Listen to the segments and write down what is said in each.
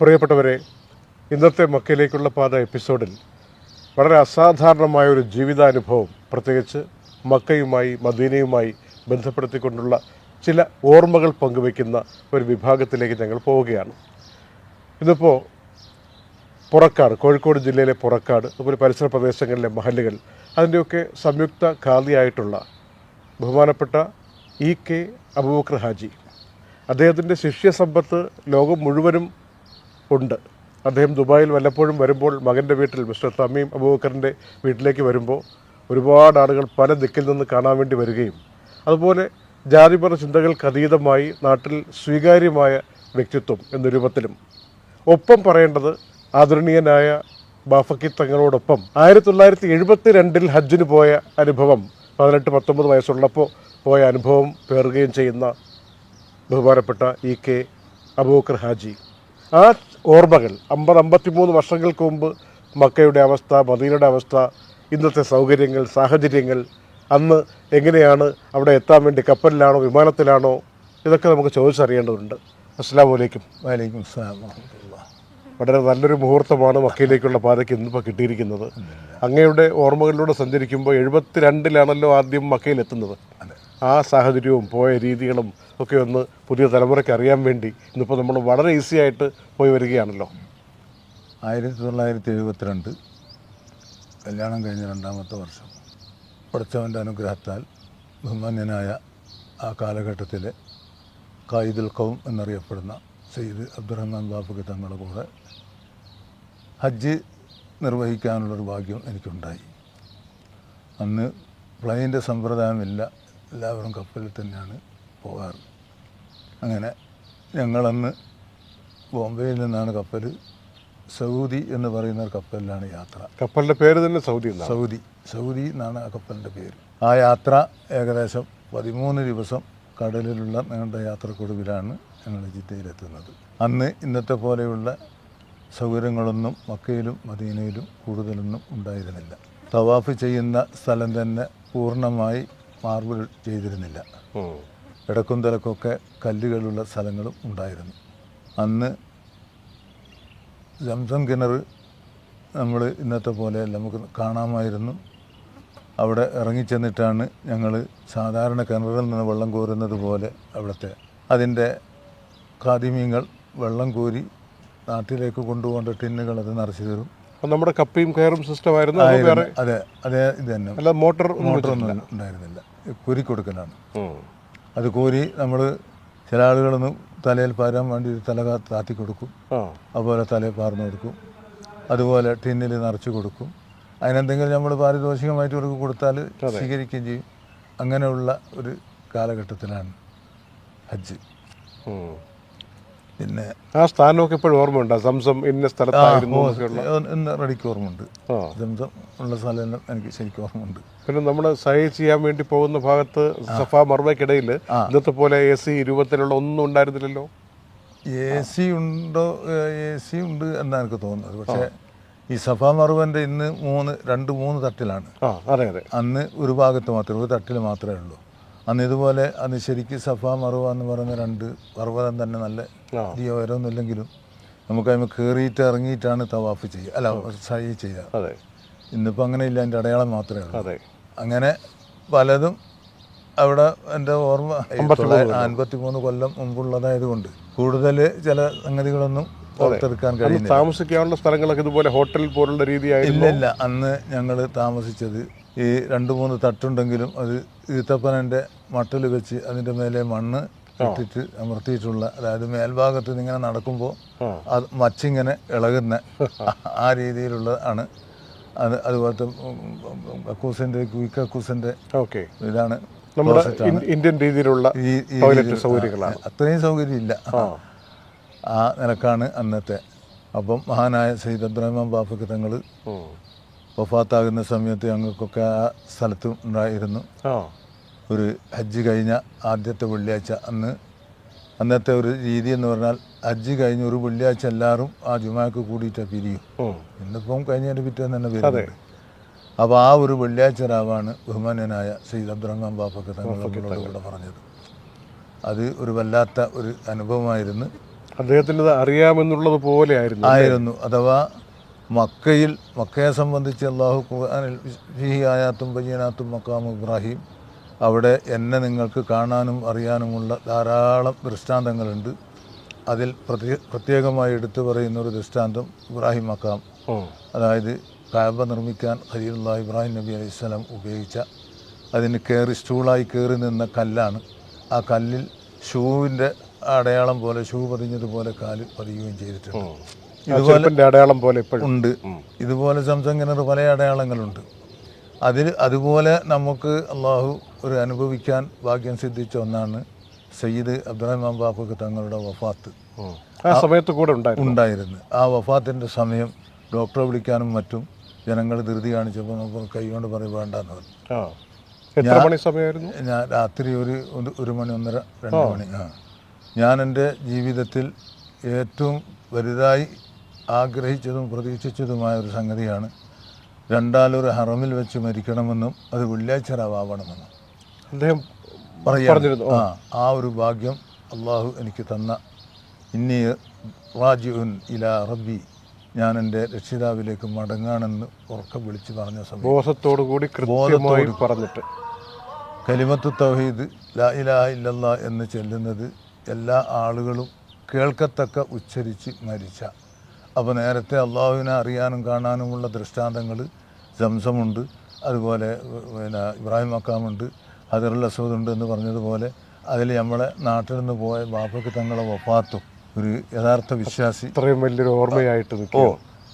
പ്രിയപ്പെട്ടവരെ ഇന്നത്തെ മക്കയിലേക്കുള്ള പാത എപ്പിസോഡിൽ വളരെ അസാധാരണമായ ഒരു ജീവിതാനുഭവം പ്രത്യേകിച്ച് മക്കയുമായി മദീനയുമായി ബന്ധപ്പെടുത്തിക്കൊണ്ടുള്ള ചില ഓർമ്മകൾ പങ്കുവയ്ക്കുന്ന ഒരു വിഭാഗത്തിലേക്ക് ഞങ്ങൾ പോവുകയാണ്. ഇന്നിപ്പോൾ പുറക്കാട് കോഴിക്കോട് ജില്ലയിലെ പുറക്കാട് അതുപോലെ പരിസര പ്രദേശങ്ങളിലെ മഹലുകൾ അതിന്റെയൊക്കെ സംയുക്ത ഖാദിയായിട്ടുള്ള ബഹുമാനപ്പെട്ട ഇ കെ അബൂബക്കർ ഹാജി. അദ്ദേഹത്തിന്റെ ശിഷ്യസമ്പത്ത് ലോകം മുഴുവനും ഉണ്ട്. അദ്ദേഹം ദുബായിൽ വല്ലപ്പോഴും വരുമ്പോൾ മകന്റെ വീട്ടിൽ മിസ്റ്റർ തമീം അബൂബക്കറിന്റെ വീട്ടിലേക്ക് വരുമ്പോൾ ഒരുപാട് ആളുകൾ പല ദിക്കിൽ നിന്ന് കാണാൻ വേണ്ടി വരികയും അതുപോലെ ജാതിപര ചിന്തകൾക്ക് അതീതമായി നാട്ടിൽ സ്വീകാര്യമായ വ്യക്തിത്വം എന്ന രൂപത്തിലും. ഒപ്പം പറയേണ്ടത് ആദരണീയനായ ബാഫക്കി തങ്ങളോടൊപ്പം ആയിരത്തി തൊള്ളായിരത്തി എഴുപത്തി രണ്ടിൽ ഹജ്ജിന് പോയ അനുഭവം പതിനെട്ട് പത്തൊമ്പത് വയസ്സുള്ളപ്പോൾ പോയ അനുഭവം പേറുകയും ചെയ്യുന്ന ബഹുമാനപ്പെട്ട ഇ കെ അബൂക്കർ ഹാജി. ആ ഓർമ്മകൾ. അമ്പത് അമ്പത്തിമൂന്ന് വർഷങ്ങൾക്ക് മുമ്പ് മക്കയുടെ അവസ്ഥ മദീനയുടെ അവസ്ഥ ഇന്നത്തെ സൗകര്യങ്ങൾ സാഹചര്യങ്ങൾ അന്ന് എങ്ങനെയാണ് അവിടെ എത്താൻ വേണ്ടി കപ്പലിലാണോ വിമാനത്തിലാണോ ഇതൊക്കെ നമുക്ക് ചോദിച്ചറിയേണ്ടതുണ്ട്. അസ്സാം വലൈക്കും വലൈക്കും വളരെ നല്ലൊരു മുഹൂർത്തമാണ് മക്കയിലേക്കുള്ള പാതയ്ക്ക് ഇന്നിപ്പോൾ കിട്ടിയിരിക്കുന്നത്. അങ്ങയുടെ ഓർമ്മകളിലൂടെ സഞ്ചരിക്കുമ്പോൾ എഴുപത്തിരണ്ടിലാണല്ലോ ആദ്യം മക്കയിലെത്തുന്നത്. ആ സാഹചര്യവും പോയ രീതികളും ഒക്കെ ഒന്ന് പുതിയ തലമുറയ്ക്ക് അറിയാൻ വേണ്ടി ഇന്നിപ്പോൾ നമ്മൾ വളരെ ഈസി ആയിട്ട് പോയി വരികയാണല്ലോ. ആയിരത്തി തൊള്ളായിരത്തി എഴുപത്തിരണ്ട് കല്യാണം കഴിഞ്ഞ രണ്ടാമത്തെ വർഷം പഠിച്ചവന്റെ അനുഗ്രഹത്താൽ ബഹുമാന്യനായ ആ കാലഘട്ടത്തിലെ കായിദുൽ കൗം എന്നറിയപ്പെടുന്ന സെയ്ദ് അബ്ദുറഹ്മാൻ ബാബുക്ക് തങ്ങളുടെ കൂടെ ഹജ്ജ് നിർവഹിക്കാനുള്ളൊരു ഭാഗ്യം എനിക്കുണ്ടായി. അന്ന് പ്ലെയിന്റെ സമ്പ്രദായമില്ല. എല്ലാവരും കപ്പലിൽ തന്നെയാണ്. പോകാറ് അങ്ങനെ ഞങ്ങളന്ന് ബോംബെയിൽ നിന്നാണ് കപ്പൽ സൗദി എന്ന് പറയുന്ന ഒരു കപ്പലിലാണ് യാത്ര. കപ്പലിന്റെ പേര് തന്നെ സൗദി സൗദി സൗദി എന്നാണ് ആ കപ്പലിന്റെ പേര്. ആ യാത്ര ഏകദേശം പതിമൂന്ന് ദിവസം കടലിലുള്ള ഞങ്ങളുടെ യാത്രക്കൊടുവിലാണ് ഞങ്ങൾ ജിദ്ദയിലെത്തുന്നത്. അന്ന് ഇന്നത്തെ പോലെയുള്ള സൗകര്യങ്ങളൊന്നും മക്കയിലും മദീനയിലും കൂടുതലൊന്നും ഉണ്ടായിരുന്നില്ല. തവാഫ് ചെയ്യുന്ന സ്ഥലം തന്നെ പൂർണമായി മാർബിൾ ചെയ്തിരുന്നില്ല. ഇടക്കും കല്ലുകളുള്ള സ്ഥലങ്ങളും ഉണ്ടായിരുന്നു. അന്ന് ജംസം കിണർ നമ്മൾ ഇന്നത്തെ പോലെ നമുക്ക് കാണാമായിരുന്നു. അവിടെ ഇറങ്ങിച്ചെന്നിട്ടാണ് ഞങ്ങൾ സാധാരണ കിണറിൽ നിന്ന് വെള്ളം കോരുന്നത് പോലെ അവിടുത്തെ അതിന്റെ കാതിമീങ്ങൾ വെള്ളം കോരി നാട്ടിലേക്ക് കൊണ്ടുപോകേണ്ട ടിന്നുകൾ അത് നിറച്ചു തരും. നമ്മുടെ കപ്പിയും കയറും സിസ്റ്റം ആയിരുന്നു. അതെ അതെ ഇത് തന്നെ. മോട്ടോർ മോട്ടറൊന്നും ഉണ്ടായിരുന്നില്ല. കോരി കൊടുക്കലാണ് ഉം. അത് കോരി നമ്മൾ ചില ആളുകളൊന്നും തലയിൽ പാരാൻ വേണ്ടി ഒരു തല താത്തി കൊടുക്കും. അതുപോലെ തലയിൽ പാർന്നു കൊടുക്കും. അതുപോലെ ടിന്നിൽ നിറച്ചു കൊടുക്കും. അതിനെന്തെങ്കിലും നമ്മൾ പാരിതോഷികമായിട്ട് അവർക്ക് കൊടുത്താൽ സ്വീകരിക്കുകയും ചെയ്യും. അങ്ങനെയുള്ള ഒരു കാലഘട്ടത്തിലാണ് ഹജ്ജ്. പിന്നെ ആ സ്ഥാനമൊക്കെ ഇപ്പോഴും ഓർമ്മയുണ്ടോ? സംസം ഇന്ന സ്ഥലത്തായിരുന്നു റെഡിക്ക് ഓർമ്മയുണ്ട്. സംസം ഉള്ള സ്ഥലം എനിക്ക് ശരിക്കും ഓർമ്മയുണ്ട്. പിന്നെ നമ്മൾ സഹി ചെയ്യാൻ വേണ്ടി പോകുന്ന ഭാഗത്ത് സഫ മർവയ്ക്കിടയിൽ ഇന്നത്തെ പോലെ എ സി രൂപത്തിലുള്ള ഒന്നും ഉണ്ടായിരുന്നില്ലല്ലോ? എ സി ഉണ്ടോ? എ സി ഉണ്ട് എന്നാണ് എനിക്ക് തോന്നുന്നത്. പക്ഷേ ഈ സഫാ മറുവന്റെ ഇന്ന് മൂന്ന് രണ്ട് മൂന്ന് തട്ടിലാണ്. അതെ അതെ. അന്ന് ഒരു ഭാഗത്ത് മാത്രമേ ഒരു തട്ടിൽ മാത്രമേ ഉള്ളൂ. അന്ന് ഇതുപോലെ അന്ന് ശരിക്കും സഫ മറുവ എന്ന് പറയുന്ന രണ്ട് പർവതം തന്നെ നല്ല. വലിയ ഉയരമൊന്നുമില്ലെങ്കിലും നമുക്ക് അതിന് കയറിയിട്ട് ഇറങ്ങിയിട്ടാണ് തവാഫ് ചെയ്യുക. അല്ല സൈ ചെയ്യുക. ഇന്നിപ്പോൾ അങ്ങനെ ഇല്ല അതിന്റെ അടയാളം മാത്രമേ ഉള്ളൂ. അങ്ങനെ പലതും അവിടെ എന്റെ ഓർമ്മ അൻപത്തി മൂന്ന് കൊല്ലം. മുമ്പുള്ളതായത് കൊണ്ട് കൂടുതൽ ചില സംഗതികളൊന്നും പുറത്തെടുക്കാൻ അന്ന് കഴിയുന്നില്ല. താമസിക്കാനുള്ള സ്ഥലങ്ങളൊക്കെ ഇതുപോലെ ഹോട്ടൽ പോലുള്ള രീതിയായി ഇല്ല ഇല്ല. അന്ന് ഞങ്ങൾ താമസിച്ചത് ഈ രണ്ട് മൂന്ന് തട്ടുണ്ടെങ്കിലും അത് ഈത്തപ്പനന്റെ മട്ടിൽ വെച്ച് അതിന്റെ മേലെ മണ്ണ് ഇട്ടിട്ട് അമർത്തിയിട്ടുള്ള അതായത് മേൽഭാഗത്ത് നിന്ന് ഇങ്ങനെ നടക്കുമ്പോൾ അത് മച്ചിങ്ങനെ ഇളകുന്ന ആ രീതിയിലുള്ള ആണ്. അത് അതുപോലത്തെ കക്കൂസിന്റെ കുയിക്കക്കൂസിന്റെ ഓക്കെ. ഇതാണ് നമ്മുടെ ഇന്ത്യൻ രീതിയിലുള്ള ഈ സൗകര്യങ്ങളാണ്. അത്രയും സൗകര്യമില്ല. ആ. ആ നിലക്കാണ് അന്നത്തെ. അപ്പം മഹാനായ സയ്യിദ് അബ്ദുറഹ്മാൻ ബാഫക്ക് തങ്ങൾ. വഫാത്താകുന്ന സമയത്ത് ഞങ്ങൾക്കൊക്കെ ആ സ്ഥലത്തും ഉണ്ടായിരുന്നു. ഒരു ഹജ്ജ് കഴിഞ്ഞ ആദ്യത്തെ വെള്ളിയാഴ്ച അന്ന്. അന്നത്തെ ഒരു രീതി എന്ന് പറഞ്ഞാൽ ഹജ്ജ് കഴിഞ്ഞ ഒരു വെള്ളിയാഴ്ച എല്ലാവരും ആ ജുമാക്ക് കൂടിയിട്ടാണ് പിരിയും. ഇന്നിപ്പം കഴിഞ്ഞതിന്റെ പിറ്റേന്ന് തന്നെ വരുന്നുണ്ട്. അപ്പോൾ ആ ഒരു വെള്ളിയാഴ്ച രാവാണ് ബഹുമാനനായ സയ്യിദ് അബ്ദുറഹ്മാൻ ബാഫക്ക് തങ്ങളൊക്കെ ഇവിടെ പറഞ്ഞത്. അത് ഒരു വല്ലാത്ത ഒരു അനുഭവമായിരുന്നു. അദ്ദേഹത്തിന്റെ അറിയാമെന്നുള്ളത് പോലെ ആയിരുന്നു ആയിരുന്നു. അഥവാ മക്കയിൽ മക്കയെ സംബന്ധിച്ച് അള്ളാഹു ഖുർആനിൽ ഫിഹി ആയാത്തും ബയ്യനാത്തും മക്കാം ഇബ്രാഹിം. അവിടെ എന്നെ നിങ്ങൾക്ക് കാണാനും അറിയാനുമുള്ള ധാരാളം ദൃഷ്ടാന്തങ്ങളുണ്ട്. അതിൽ പ്രത്യേക പ്രത്യേകമായി എടുത്തു പറയുന്ന ഒരു ദൃഷ്ടാന്തം ഇബ്രാഹിം മക്കാം. അതായത് കാബ നിർമ്മിക്കാൻ ഖലീലുള്ള ഇബ്രാഹിം നബി അലൈഹി സ്വലാം ഉപയോഗിച്ച അതിന് കയറി സ്റ്റൂളായി കയറി നിന്ന കല്ലാണ്. ആ കല്ലിൽ ഷൂവിന്റെ അടയാളം പോലെ ഷൂ പതിഞ്ഞതുപോലെ കാൽ പതിയുകയും ചെയ്തിട്ടുണ്ട്. ചെരുപ്പിന്റെ അടയാളം പോലെ ഇപ്പോഴും. ഉണ്ട്. ഇതുപോലെ സംസംഗിനർ പല അടയാളങ്ങളുണ്ട്. അതിൽ അതുപോലെ നമുക്ക് അള്ളാഹു ഒരു അനുഭവിക്കാൻ ഭാഗ്യം സിദ്ധിച്ച ഒന്നാണ് സയ്യിദ് അബ്ദുറഹ്മാൻ ബാപ്പുക്ക് തങ്ങളുടെ വഫാത്ത്. ആ സമയത്ത് കൂടെ ഉണ്ടായിരുന്നു. ആ വഫാത്തിന്റെ സമയം ഡോക്ടറെ വിളിക്കാനും മറ്റും ജനങ്ങൾ ധൃതി കാണിച്ചപ്പോൾ നമുക്ക് കൈകൊണ്ട് പറയും വേണ്ടെന്ന് പറഞ്ഞു. ഞാൻ രാത്രി ഒരു ഒരു- ഒരു മണി ഒന്നര രണ്ട് മണി. ആ. ഞാൻ എന്റെ ജീവിതത്തിൽ ഏറ്റവും വലുതായി ആഗ്രഹിച്ചതും പ്രതീക്ഷിച്ചതുമായ ഒരു സംഗതിയാണ് രണ്ടാലൊരു ഹറമിൽ വെച്ച് മരിക്കണമെന്നും അത് വെള്ളിയാഴ്ച രാവാവണമെന്നും അദ്ദേഹം പറഞ്ഞിരുന്നു. ആ ആ ഒരു ഭാഗ്യം അള്ളാഹു എനിക്ക് തന്ന. ഇന്നി റാജിഉൻ ഇല റബ്ബി ഞാൻ എന്റെ രക്ഷിതാവിലേക്ക് മടങ്ങാണെന്ന് ഉറക്കം വിളിച്ച് പറഞ്ഞ സമയം. ബോധത്തോടു കൂടി ബോധത്തോട് പറഞ്ഞിട്ട്. കലിമത്ത് തൗഹീദ് ലാ ഇലാഹ ഇല്ലല്ലാ എന്ന് ചെല്ലുന്നത് എല്ലാ ആളുകളും കേൾക്കത്തക്ക ഉച്ചരിച്ച് മരിച്ച അപ്പോൾ നേരത്തെ അള്ളാഹുവിനെ അറിയാനും കാണാനുമുള്ള ദൃഷ്ടാന്തങ്ങൾ ജംസമുണ്ട് അതുപോലെ പിന്നെ ഇബ്രാഹിം മക്കാമുണ്ട് ഹദറുൽ അസൂദ് ഉണ്ട് എന്ന് പറഞ്ഞതുപോലെ അതിൽ നമ്മളെ നാട്ടിൽ നിന്ന് പോയ ബാപ്പയ്ക്ക് തങ്ങളെ വഫാത്തും. ഒരു യഥാർത്ഥ വിശ്വാസി. ഇത്രയും വലിയൊരു ഓർമ്മയായിട്ട് ഓ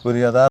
ഒരു യഥാർത്ഥ